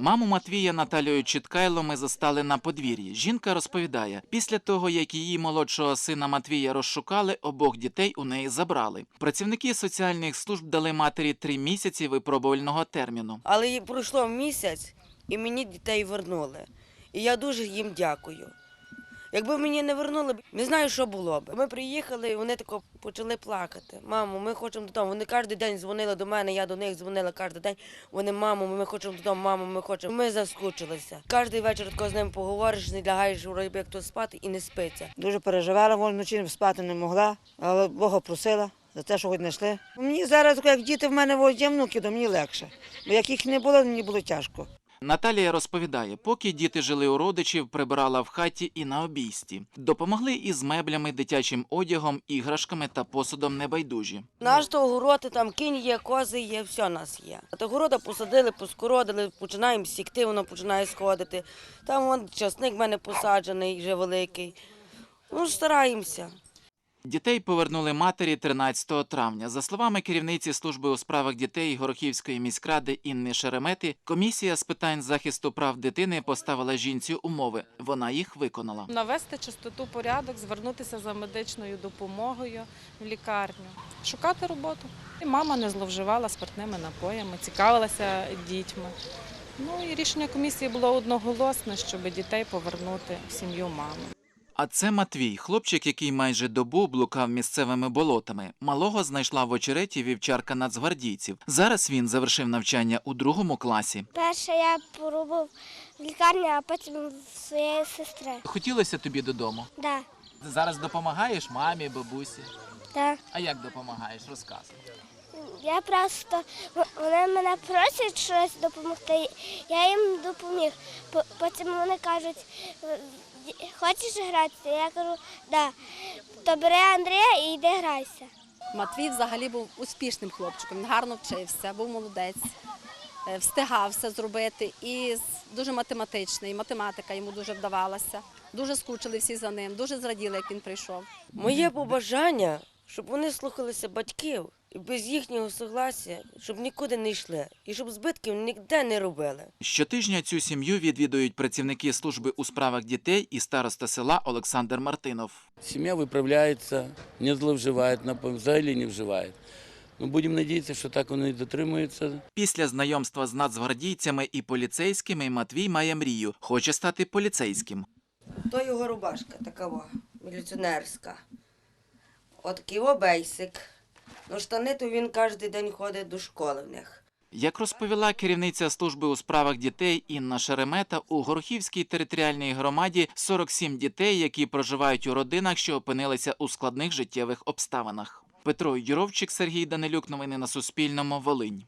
Маму Матвія Наталію Чіткайло ми застали на подвір'ї. Жінка розповідає, після того, як її молодшого сина Матвія розшукали, обох дітей у неї забрали. Працівники соціальних служб дали матері три місяці випробувального терміну. Але пройшло місяць, і мені дітей вернули. І я дуже їм дякую. Якби мені не вернули, не знаю, що було б. Ми приїхали, і вони тако почали плакати. Мамо, ми хочемо додому. Вони кожен день дзвонили до мене, я до них дзвонила кожен день. Вони, мамо, ми хочемо додому, мамо, ми хочемо. Ми заскучилися. Кожен вечір тако з ним поговориш, не лягаєш вроді як то спати і не спиться. Дуже переживала, вон вночі спати не могла, але Бога просила за те, що хоч знайшли. Мені зараз, як діти в мене є внуки, то мені легше. Бо як їх не було, мені було тяжко. Наталія розповідає, поки діти жили у родичів, прибирала в хаті і на обійсті. Допомогли із меблями, дитячим одягом, іграшками та посудом небайдужі. Наш то городи, там кінь є, кози є, все у нас є. А то города посадили, поскородили, починаємо сікти, воно починає сходити. Там вон часник в мене посаджений, вже великий. Ну, стараємося. Дітей повернули матері 13 травня. За словами керівниці служби у справах дітей Горохівської міськради Інни Шеремети, комісія з питань захисту прав дитини поставила жінці умови. Вона їх виконала. навести чистоту порядок, звернутися за медичною допомогою в лікарню, шукати роботу. І мама не зловживала спиртними напоями, цікавилася дітьми. Ну і рішення комісії було одноголосне, щоб дітей повернути в сім'ю мами. А це Матвій, хлопчик, який майже добу блукав місцевими болотами. Малого знайшла в очереті вівчарка нацгвардійців. Зараз він завершив навчання у другому класі. Перше я поробив в лікарні, а потім в своєї сестри. Хотілося тобі додому. Да, Зараз допомагаєш мамі, бабусі. да. А як допомагаєш? Розказуй. Я просто вони мене просять щось допомогти. Я їм допоміг. Потім вони кажуть, «Е, хочеш гратися? Я кажу, да. То бери Андрія і йди грайся. Матвій взагалі був успішним хлопчиком, він гарно вчився, був молодець, е, встигав все зробити і дуже математичний, математика йому дуже вдавалася. Дуже скучили всі за ним, дуже зраділи, як він прийшов. Моє побажання, щоб вони слухалися батьків без їхнього согласия, щоб нікуди не йшли і щоб збитків ніде не робили. Щотижня цю сім'ю відвідують працівники служби у справах дітей і староста села Олександр Мартинов. Сім'я виправляється, не зловживає, напевно, взагалі не вживає. Ну, будемо надіятися, що так воно і дотримується. Pісля знайомства з нацгвардійцями і поліцейськими Матвій має мрію, хоче стати поліцейським. То його рубашка такова, міліціонерська. От його бейсик. Ну, штани то він кожен день ходить до школи в них. Як розповіла керівниця служби у справах дітей Інна Шеремета, у Горохівській територіальній громаді 47 дітей, які проживають у родинах, що опинилися у складних життєвих обставинах. Петро Юровчик, Сергій Данилюк. Новини на Суспільному. Волинь.